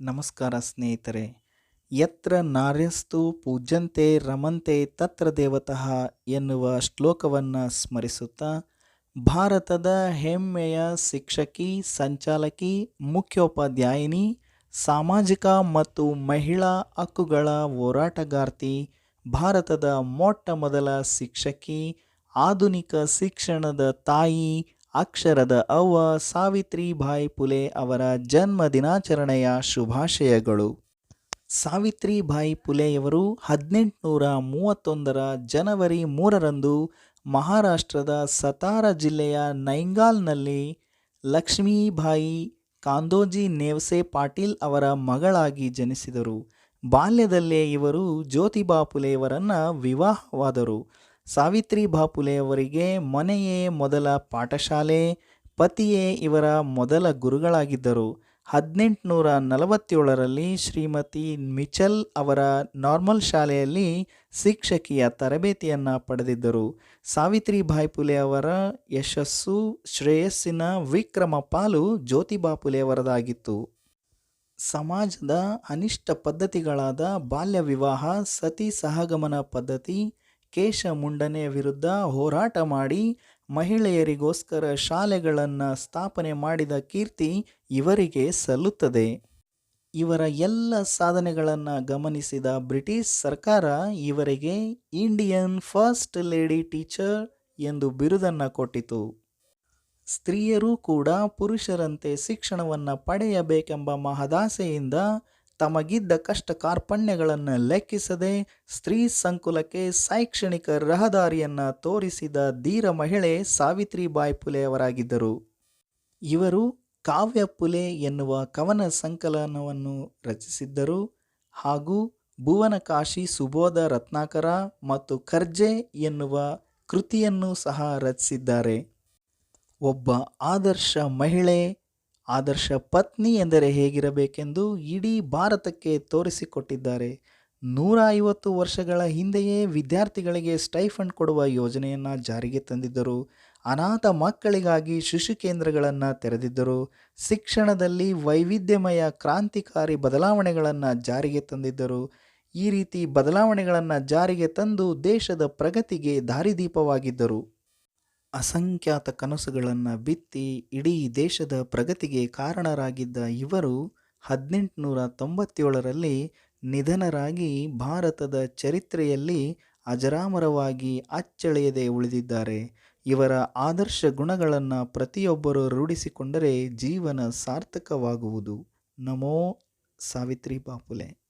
ನಮಸ್ಕಾರ ಸ್ನೇಹಿತರೆ. ಯತ್ರ ನಾರ್ಯಸ್ತು ಪೂಜ್ಯಂತೆ ರಮಂತೆ ತತ್ರ ದೇವತಃ ಎನ್ನುವ ಶ್ಲೋಕವನ್ನು ಸ್ಮರಿಸುತ್ತಾ, ಭಾರತದ ಹೆಮ್ಮೆಯ ಶಿಕ್ಷಕಿ, ಸಂಚಾಲಕಿ, ಮುಖ್ಯೋಪಾಧ್ಯಾಯಿನಿ, ಸಾಮಾಜಿಕ ಮತ್ತು ಮಹಿಳಾ ಹಕ್ಕುಗಳ ಹೋರಾಟಗಾರ್ತಿ, ಭಾರತದ ಮೊಟ್ಟ ಮೊದಲ ಶಿಕ್ಷಕಿ, ಆಧುನಿಕ ಶಿಕ್ಷಣದ ತಾಯಿ ಅಕ್ಷರದ ಅವ್ವ ಸಾವಿತ್ರಿಬಾಯಿ ಪುಲೆ ಅವರ ಜನ್ಮ ದಿನಾಚರಣೆಯ ಶುಭಾಶಯಗಳು. ಸಾವಿತ್ರಿಬಾಯಿ ಪುಲೆಯವರು ಹದಿನೆಂಟುನೂರ ಮೂವತ್ತೊಂದರ ಜನವರಿ ಮೂರರಂದು ಮಹಾರಾಷ್ಟ್ರದ ಸತಾರ ಜಿಲ್ಲೆಯ ನೈಂಗಾಲ್ನಲ್ಲಿ ಲಕ್ಷ್ಮೀಬಾಯಿ ಕಾಂದೋಜಿ ನೇವ್ಸೆ ಪಾಟೀಲ್ ಅವರ ಮಗಳಾಗಿ ಜನಿಸಿದರು. ಬಾಲ್ಯದಲ್ಲೇ ಇವರು ಜ್ಯೋತಿಬಾ ಪುಲೆಯವರನ್ನು ವಿವಾಹವಾದರು. ಸಾವಿತ್ರಿಬಾ ಬಾಪುಲೆಯವರಿಗೆ ಮನೆಯೇ ಮೊದಲ ಪಾಠಶಾಲೆ, ಪತಿಯೇ ಇವರ ಮೊದಲ ಗುರುಗಳಾಗಿದ್ದರು. ಹದಿನೆಂಟುನೂರ ನಲವತ್ತೇಳರಲ್ಲಿ ಶ್ರೀಮತಿ ಮಿಚಲ್ ಅವರ ನಾರ್ಮಲ್ ಶಾಲೆಯಲ್ಲಿ ಶಿಕ್ಷಕಿಯ ತರಬೇತಿಯನ್ನು ಪಡೆದಿದ್ದರು. ಸಾವಿತ್ರಿಬಾಯಿ ಪುಲೆ ಅವರ ಯಶಸ್ಸು, ಶ್ರೇಯಸ್ಸಿನ ವಿಕ್ರಮ ಪಾಲು ಜ್ಯೋತಿಬಾ ಪುಲೆಯವರದಾಗಿತ್ತು ಸಮಾಜದ ಅನಿಷ್ಟ ಪದ್ಧತಿಗಳಾದ ಬಾಲ್ಯ ವಿವಾಹ, ಸತಿ ಸಹಗಮನ ಪದ್ಧತಿ ಕೇಶ ಮುಂಡನೆ ವಿರುದ್ಧ ಹೋರಾಟ ಮಾಡಿ ಮಹಿಳೆಯರಿಗೋಸ್ಕರ ಶಾಲೆಗಳನ್ನು ಸ್ಥಾಪನೆ ಮಾಡಿದ ಕೀರ್ತಿ ಇವರಿಗೆ ಸಲ್ಲುತ್ತದೆ. ಇವರ ಎಲ್ಲ ಸಾಧನೆಗಳನ್ನು ಗಮನಿಸಿದ ಬ್ರಿಟಿಷ್ ಸರ್ಕಾರ ಇವರಿಗೆ ಇಂಡಿಯನ್ ಫಸ್ಟ್ ಲೇಡಿ ಟೀಚರ್ ಎಂದು ಬಿರುದನ್ನು ಕೊಟ್ಟಿತು. ಸ್ತ್ರೀಯರೂ ಕೂಡ ಪುರುಷರಂತೆ ಶಿಕ್ಷಣವನ್ನು ಪಡೆಯಬೇಕೆಂಬ ಮಹದಾಸೆಯಿಂದ ತಮಗಿದ್ದ ಕಷ್ಟ ಕಾರ್ಪಣ್ಯಗಳನ್ನು ಲೆಕ್ಕಿಸದೆ ಸ್ತ್ರೀ ಸಂಕುಲಕ್ಕೆ ಶೈಕ್ಷಣಿಕ ರಹದಾರಿಯನ್ನು ತೋರಿಸಿದ ಧೀರ ಮಹಿಳೆ ಸಾವಿತ್ರಿಬಾಯಿ ಪುಲೆಯವರಾಗಿದ್ದರು ಇವರು ಕಾವ್ಯ ಪುಲೆ ಎನ್ನುವ ಕವನ ಸಂಕಲನವನ್ನು ರಚಿಸಿದ್ದರು ಹಾಗೂ ಭುವನಕಾಶಿ ಸುಬೋಧ ರತ್ನಾಕರ ಮತ್ತು ಖರ್ಜೆ ಎನ್ನುವ ಕೃತಿಯನ್ನು ಸಹ ರಚಿಸಿದ್ದಾರೆ. ಒಬ್ಬ ಆದರ್ಶ ಮಹಿಳೆ ಆದರ್ಶ ಪತ್ನಿ ಎಂದರೆ ಹೇಗಿರಬೇಕೆಂದು ಇಡೀ ಭಾರತಕ್ಕೆ ತೋರಿಸಿಕೊಟ್ಟಿದ್ದಾರೆ. ನೂರ ಐವತ್ತು ವರ್ಷಗಳ ಹಿಂದೆಯೇ ವಿದ್ಯಾರ್ಥಿಗಳಿಗೆ ಸ್ಟೈಫಂಡ್ ಕೊಡುವ ಯೋಜನೆಯನ್ನು ಜಾರಿಗೆ ತಂದಿದ್ದರು. ಅನಾಥ ಮಕ್ಕಳಿಗಾಗಿ ಶಿಶು ಕೇಂದ್ರಗಳನ್ನು ತೆರೆದಿದ್ದರು. ಶಿಕ್ಷಣದಲ್ಲಿ ವೈವಿಧ್ಯಮಯ ಕ್ರಾಂತಿಕಾರಿ ಬದಲಾವಣೆಗಳನ್ನು ಜಾರಿಗೆ ತಂದಿದ್ದರು. ಈ ರೀತಿ ಬದಲಾವಣೆಗಳನ್ನು ಜಾರಿಗೆ ತಂದು ದೇಶದ ಪ್ರಗತಿಗೆ ದಾರಿದೀಪವಾಗಿದ್ದರು. ಅಸಂಖ್ಯಾತ ಕನಸುಗಳನ್ನು ಬಿತ್ತಿ ಇಡೀ ದೇಶದ ಪ್ರಗತಿಗೆ ಕಾರಣರಾಗಿದ್ದ ಇವರು ಹದಿನೆಂಟುನೂರ ತೊಂಬತ್ತೇಳರಲ್ಲಿ ನಿಧನರಾಗಿ ಭಾರತದ ಚರಿತ್ರೆಯಲ್ಲಿ ಅಜರಾಮರವಾಗಿ ಅಚ್ಚಳಿಯದೆ ಉಳಿದಿದ್ದಾರೆ. ಇವರ ಆದರ್ಶ ಗುಣಗಳನ್ನು ಪ್ರತಿಯೊಬ್ಬರು ರೂಢಿಸಿಕೊಂಡರೆ ಜೀವನ ಸಾರ್ಥಕವಾಗುವುದು. ನಮೋ ಸಾವಿತ್ರಿ ಬಾಪುಲೆ.